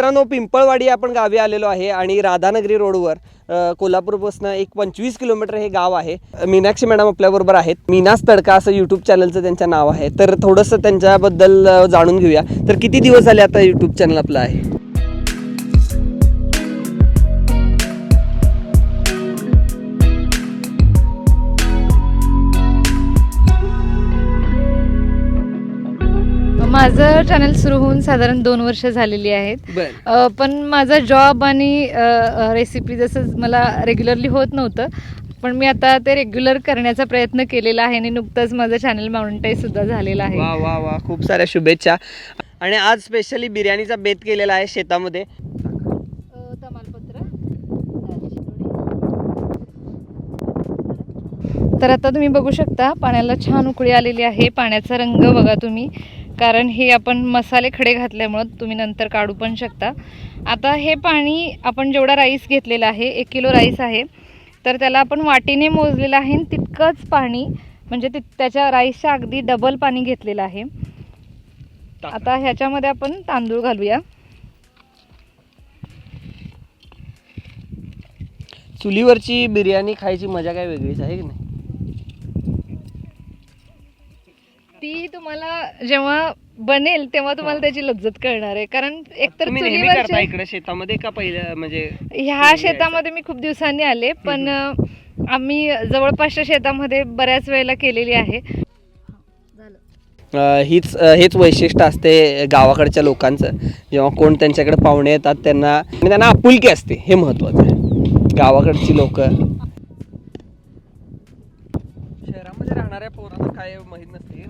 मित्रांनो पिंपळवाडी आपण गावी आलेलो आहे आणि राधानगरी रोडवर कोल्हापूरपासून एक पंचवीस किलोमीटर हे गाव आहे. मीनाक्षी मॅडम आपल्याबरोबर आहेत. मीनास तडका असं यूट्यूब चॅनलचं त्यांचं नाव आहे. तर थोडंसं त्यांच्याबद्दल जाणून घेऊया. तर किती दिवस झाले आता यूट्यूब चॅनल आपलं आहे? माझं चॅनल सुरू होऊन साधारण दोन वर्ष झालेली आहेत. पण माझा जॉब आणि रेसिपी जसं मला रेग्युलरली होत नव्हतं पण मी आता ते रेग्युलर करण्याचा प्रयत्न केलेला आहे आणि नुकतंच माझं चॅनल माउंटाईज सुद्धा झालेलं आहे. वा वा वा. खूप साऱ्या शुभेच्छा. आणि आज स्पेशली बिर्याणीचा बेत केलेला आहे शेतामध्ये. तर आता तुम्ही बघू शकता पाण्याला छान उकळी आलेली आहे. पाण्याचा रंग बघा तुम्ही. कारण हे आपण मसाले खडे घातल्यामुळं तुम्ही नंतर काढू पण शकता. आता हे पाणी आपण जेवढा राईस घेतलेला आहे एक किलो राईस आहे तर त्याला आपण वाटीने मोजलेलं आहे आणि तितकंच पाणी म्हणजे ति त्याच्या राईसच्या अगदी डबल पाणी घेतलेलं आहे. आता ह्याच्यामध्ये आपण तांदूळ घालूया. चुलीवरची बिर्याणी खायची मजा काय वेगळीच आहे की नाही? ती तुम्हाला जेव्हा बनेल तेव्हा तुम्हाला त्याची लज्जत कळणार आहे. कारण एकतर तुम्ही नेहमी करता चुलीवरच्या इकडे शेतामध्ये का पहिलं म्हणजे ह्या शेतामध्ये मी खूप दिवसांनी आले पण अ, आम्ही जवळपासच्या शेतामध्ये बऱ्याच वेळेला केलेली आहे. अं, हीच अं, हेच वैशिष्ट्य असते गावाकडच्या लोकांचं. जेव्हा कोण त्यांच्याकडे पाहुणे येतात त्यांना आणि त्यांना आपुलकी असते. हे महत्वाचं आहे. गावाकडची लोक. शहरामध्ये राहणाऱ्या पोरांना काय माहीत नसते.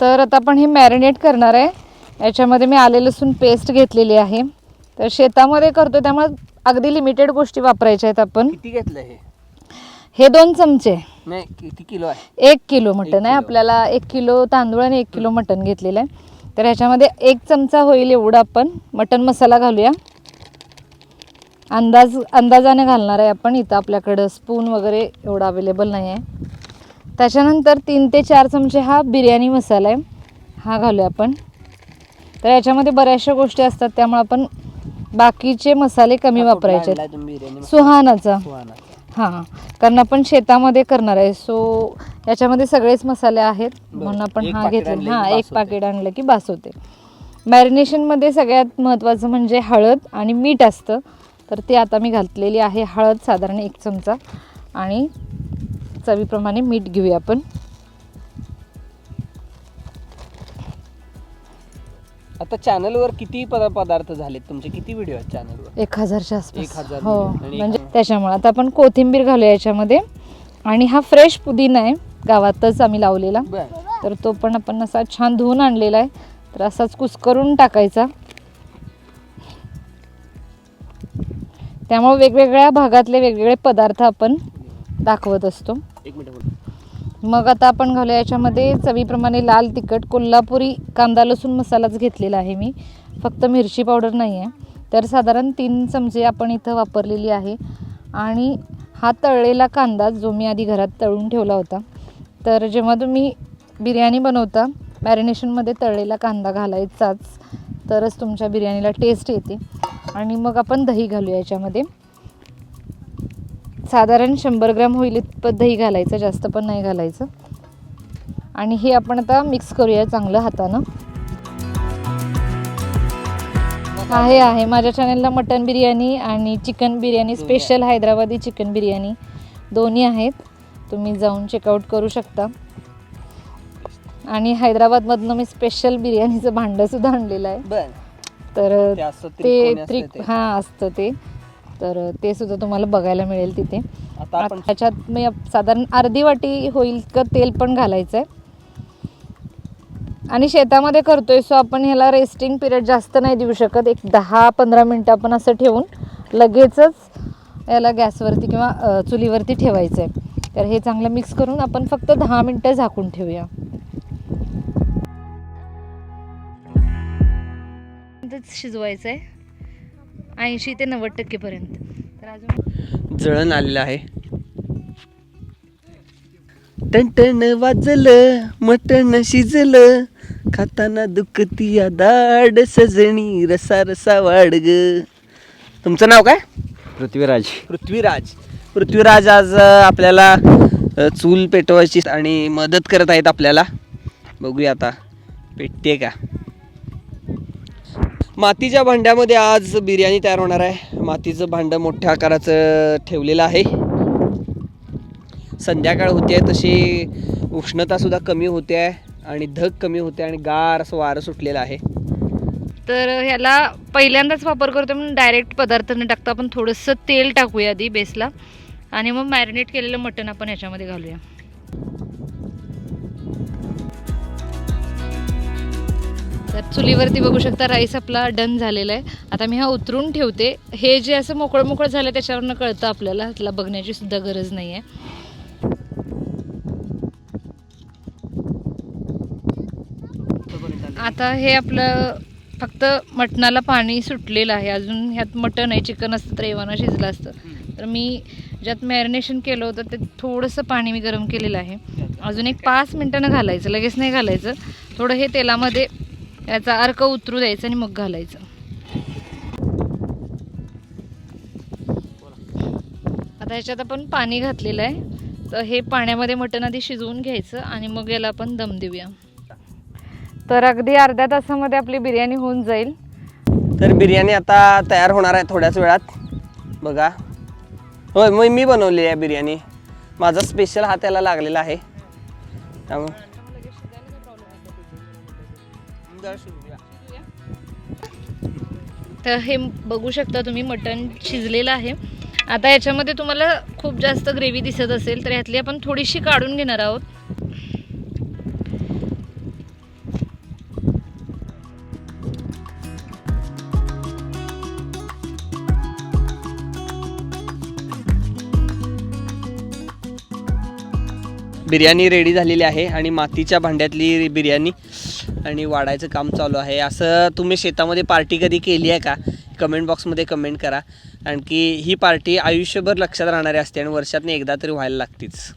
तर आता आपण हे मॅरिनेट करणार आहे. याच्यामध्ये मी आले लसूण पेस्ट घेतलेली आहे. तर शेतामध्ये करतो त्यामुळे अगदी लिमिटेड गोष्टी वापरायच्या आहेत आपण. किती घेतलं हे? हे दोन चमचे. नाही किती किलो आहे? एक किलो मटण आहे. आपल्याला एक किलो तांदूळ आणि एक किलो मटण घेतलेलं आहे. तर ह्याच्यामध्ये एक चमचा होईल एवढं आपण. मटण मसाला घालूया. अंदाज अंदाजाने घालणार आहे आपण. इथं आपल्याकडं स्पून वगैरे एवढं अवेलेबल नाही आहे. त्याच्यानंतर तीन ते चार चमचे हा बिर्याणी मसाला आहे. हा घालूया आपण. तर याच्यामध्ये बऱ्याचशा गोष्टी असतात त्यामुळे आपण बाकीचे मसाले कमी वापरायचे. सुहानाचा. हां कारण आपण शेतामध्ये करणार आहे. सो याच्यामध्ये सगळेच मसाले आहेत. म्हणून आपण हा घेतले आणलं हां एक. पाकिट आणलं की बास होते मॅरिनेशनमध्ये सगळ्यात महत्त्वाचं म्हणजे हळद आणि मीठ असतं. तर ते आता मी घातलेली आहे. हळद साधारण एक चमचा आणि चवीप्रमाणे मीठ घेऊया आपण. आता चॅनलवर किती पद- पदार्थ झालेत तुमचे? किती व्हिडिओ आहेत चॅनलवर? एक हजारच्या एक आसपास हजार हो मिळून आणि म्हणजे एक- त्याच्यामुळे. आता आपण कोथिंबीर घालूया याच्यामध्ये. आणि हा फ्रेश पुदिना आहे गावातच आम्ही लावलेला. बरं. तर तो पण आपण असा छान धुवून आणलेला आहे. तर असाच कुस्करून टाकायचा. त्यामुळे वेगवेगळ्या भागातले वेगवेगळे पदार्थ आपण दाखवत असतो. एक मिनिट मग आता आपण घालूया याच्यामध्ये चवीप्रमाणे लाल तिखट कोल्हापुरी कांदा लसूण मसालाच घेतलेला आहे मी. फक्त मिरची पावडर नाही आहे तर साधारण तीन चमचे आपण इथं वापरलेली आहे. आणि हा तळलेला कांदा जो मी आधी घरात तळून ठेवला होता तर जेव्हा तुम्ही बिर्याणी बनवता मॅरिनेशनमध्ये तळलेला कांदा घालायचाच तरच तुमच्या बिर्याणीला टेस्ट येते. आणि मग आपण दही घालूया याच्यामध्ये. साधारण शंभर ग्रॅम होईल इतपत दही घालायचं जास्त पण नाही घालायचं. आणि हे आपण आता मिक्स करूया चांगलं हातानं. आहे आहे. माझ्या चॅनलला मटन बिर्याणी आणि chicken biryani special Hyderabadi chicken biryani दोन्ही आहेत. तुम्ही जाऊन चेकआउट करू शकता. आणि हैदराबादमधनं मी स्पेशल बिर्याणीचं भांडंसुद्धा आणलेलं आहे. तर ते त्रिक ते. हां असतं ते. तर ते सुद्धा तुम्हाला बघायला मिळेल तिथे. त्याच्यात मी साधारण अर्धी वाटी होईल इतकं तेल पण घालायचं आहे आणि शेतामध्ये करतोय सो आपण ह्याला रेस्टिंग पिरियड जास्त नाही देऊ शकत. एक दहा पंधरा मिनटं आपण असं ठेवून लगेचच याला गॅसवरती किंवा चुलीवरती ठेवायचं आहे तर हे चांगलं मिक्स करून आपण फक्त दहा मिनटं झाकून ठेवूया. शिजवायचं आहे ऐंशी ते नव्वद टक्केपर्यंत. तर अजून जळण आलेलं आहे. टन वाजलं मटण शिजलं. खाताना दुखती या दाड सजणी रसा रसा वाढ ग. तुमचं नाव काय? पृथ्वीराज. पृथ्वीराज. पृथ्वीराज आज आपल्याला चूल पेटवायची आणि मदत करत आहेत आपल्याला. बघूया आता पेटते का? मातीच्या भांड्यामध्ये आज बिर्याणी तयार होणार आहे. मातीचं भांडं मोठ्या आकाराचं ठेवलेलं आहे. संध्याकाळ होते आहे तशी उष्णतासुद्धा कमी होते आहे आणि धग कमी होते आणि गार असं वारं सुटलेलं आहे. तर ह्याला पहिल्यांदाच वापर करतो म्हणून डायरेक्ट पदार्थ न टाकता. आपण थोडंसं तेल टाकूया आधी बेसला आणि मग मॅरिनेट केलेलं मटण आपण ह्याच्यामध्ये घालूया. तर चुलीवरती बघू शकता राईस आपला डन झालेला आहे. आता मी हा उतरून ठेवते. हे जे असं मोकळं मोकळं झालं त्याच्यावरनं कळतं आपल्याला. त्याला बघण्याची सुद्धा गरज नाही आहे आता हे आपलं फक्त मटणाला पाणी सुटलेलं आहे. अजून ह्यात मटण आहे चिकन असतं तर एवाना शिजलं असतं. तर मी ज्यात मॅरिनेशन केलं होतं ते थोडंसं पाणी मी गरम केलेलं आहे. अजून एक पाच मिनटानं घालायचं. लगेच नाही घालायचं. थोडं हे तेलामध्ये याचा अर्क उतरू द्यायचं आणि मग घालायचं. आता ह्याच्यात आपण पाणी घातलेलं आहे. तर हे पाण्यामध्ये मटण आधी शिजवून घ्यायचं आणि मग याला आपण दम देऊया. तर अगदी अर्ध्या तासामध्ये आपली बिर्याणी होऊन जाईल. तर बिर्याणी आता तयार होणार आहे थोड्याच वेळात. बघा. होय मग मी बनवली आहे बिर्याणी. माझा स्पेशल हा त्याला लागलेला आहे. त्यामुळे तर हे बघू शकता तुम्ही मटण शिजलेलं आहे. आता याच्यामध्ये तुम्हाला खूप जास्त ग्रेव्ही दिसत असेल तर ह्यातली आपण थोडीशी काढून घेणार आहोत. बिर्याणी रेडी झालेली आहे आणि मातीच्या भांड्यातली बिर्याणी आणि वाढायचं काम चालू आहे. असं तुम्ही शेतामध्ये पार्टी कधी केली आहे का? कमेंट बॉक्समध्ये कमेंट करा. आणखी ही पार्टी आयुष्यभर लक्षात राहणारी असते आणि वर्षातून एकदा तरी व्हायला लागतीच.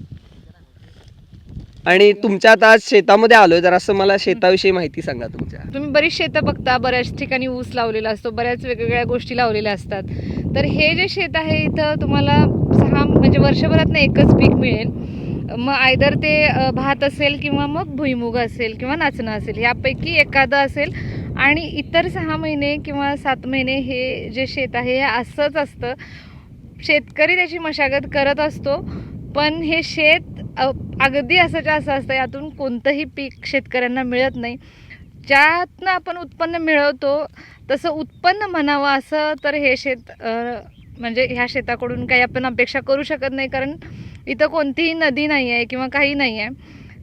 आणि तुमच्या आता आज शेतामध्ये आलोय तर असं मला शेताविषयी माहिती सांगा तुमच्या. तुम्ही बरीच शेतं बघता बऱ्याच ठिकाणी ऊस लावलेला असतो बऱ्याच वेगवेगळ्या गोष्टी लावलेल्या असतात. तर हे जे शेत आहे इथं तुम्हाला सहा म्हणजे वर्षभरात एकच पीक मिळेल. मग आयदर ते भात असेल किंवा मग भुईमुग असेल किंवा नाचणं असेल यापैकी एखादं असेल आणि इतर सहा महिने किंवा सात महिने हे जे शेत आहे हे असंच असतं. शेतकरी त्याची मशागत करत असतो पण हे शेत अगदी असंच्या असं असतं यातून कोणतंही पीक शेतकऱ्यांना मिळत नाही. ज्यातनं आपण उत्पन्न मिळवतो तसं उत्पन्न म्हणावं असं तर हे शेत म्हणजे ह्या शेताकडून काही आपण अपेक्षा करू शकत नाही कारण इथं कोणतीही नदी नाही आहे किंवा काही नाही आहे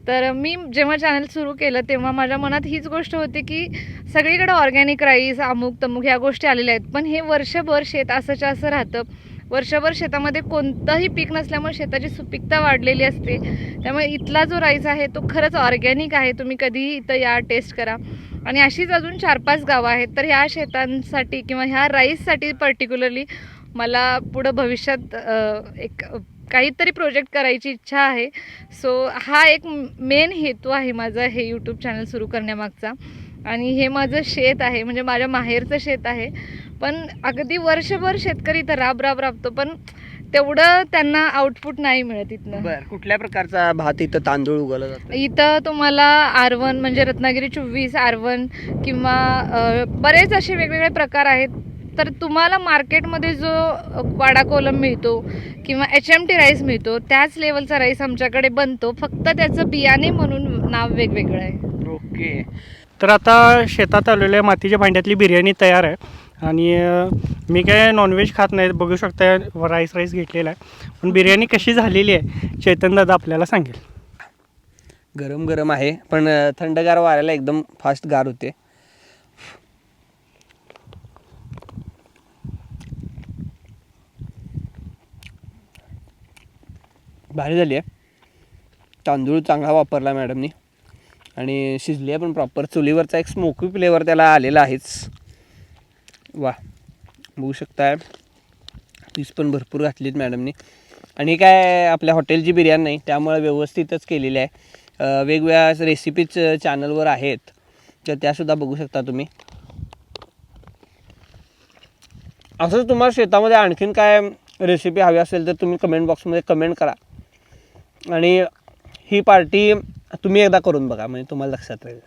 तर मी जेव्हा चॅनल सुरू केलं तेव्हा माझ्या मनात हीच गोष्ट होती की सगळीकडे ऑर्गॅनिक राईस अमुक तमुक ह्या गोष्टी आलेल्या आहेत. पण हे वर्षभर शेत असंच्या असं राहतं. वर्षभर शेतामध्ये कोणतंही पीक नसल्यामुळे शेताची सुपीकता वाढलेली असते. त्यामुळे इथला जो राईस आहे तो खरंच ऑर्गॅनिक आहे. तुम्ही कधीही इथं या टेस्ट करा. आणि अशीच अजून चार पाच गावं आहेत. तर ह्या शेतांसाठी किंवा ह्या राईससाठी पर्टिक्युलरली मला पुढं भविष्यात एक काहीतरी प्रोजेक्ट करायची इच्छा आहे. सो हा एक मेन हेतू आहे माझा हे यूट्यूब चॅनल सुरू करण्यामागचा. आणि हे माझं शेत आहे म्हणजे माझ्या माहेरचं शेत आहे. पण अगदी वर्षभर शेतकरी तर राब राब राबतो पण तेवढं त्यांना आउटपुट नाही मिळत इथनं. बर कुठल्या प्रकारचा भात इथं तांदूळ उगवला जातो? इथं तुम्हाला आर वन म्हणजे रत्नागिरी चोवीस आर वन किंवा बरेच असे वेगवेगळे प्रकार आहेत. तर तुम्हाला मार्केटमध्ये जो वाडा कोलम मिळतो किंवा एच एम टी राईस मिळतो त्याच लेवलचा राईस आमच्याकडे बनतो. फक्त त्याचं बियाणे म्हणून नाव वेगवेगळं आहे. ओके. तर आता शेतात आलेल्या मातीच्या भांड्यातली बिर्याणी तयार आहे. आणि मी काय नॉनव्हेज खात नाही बघू शकता राईस राईस घेतलेला आहे. पण बिर्याणी कशी झालेली आहे चैतन दादा आपल्याला सांगेल. गरम गरम आहे पण थंडगार वाऱ्याला एकदम फास्ट गार होते. भारी झाली आहे. तांदूळ चांगला वापरला मॅडमनी आणि शिजली आहे पण प्रॉपर चुलीवरचा एक स्मोकी फ्लेवर त्याला आलेला आहेच. वा बघू शकताय. पीस पण भरपूर घातलीत मॅडमनी आणि काय आपल्या हॉटेलची बिर्याणी नाही त्यामुळे व्यवस्थितच केलेली आहे. वेगवेगळ्या रेसिपीज चॅनलवर आहेत. तर त्यासुद्धा बघू शकता तुम्ही. असंच तुम्हाला शेतामध्ये आणखीन काय रेसिपी हवी असेल तर तुम्ही कमेंट बॉक्समध्ये कमेंट करा. आणि ही पार्टी तुम्ही एकदा करून बघा म्हणजे तुम्हाला लक्षात राहील.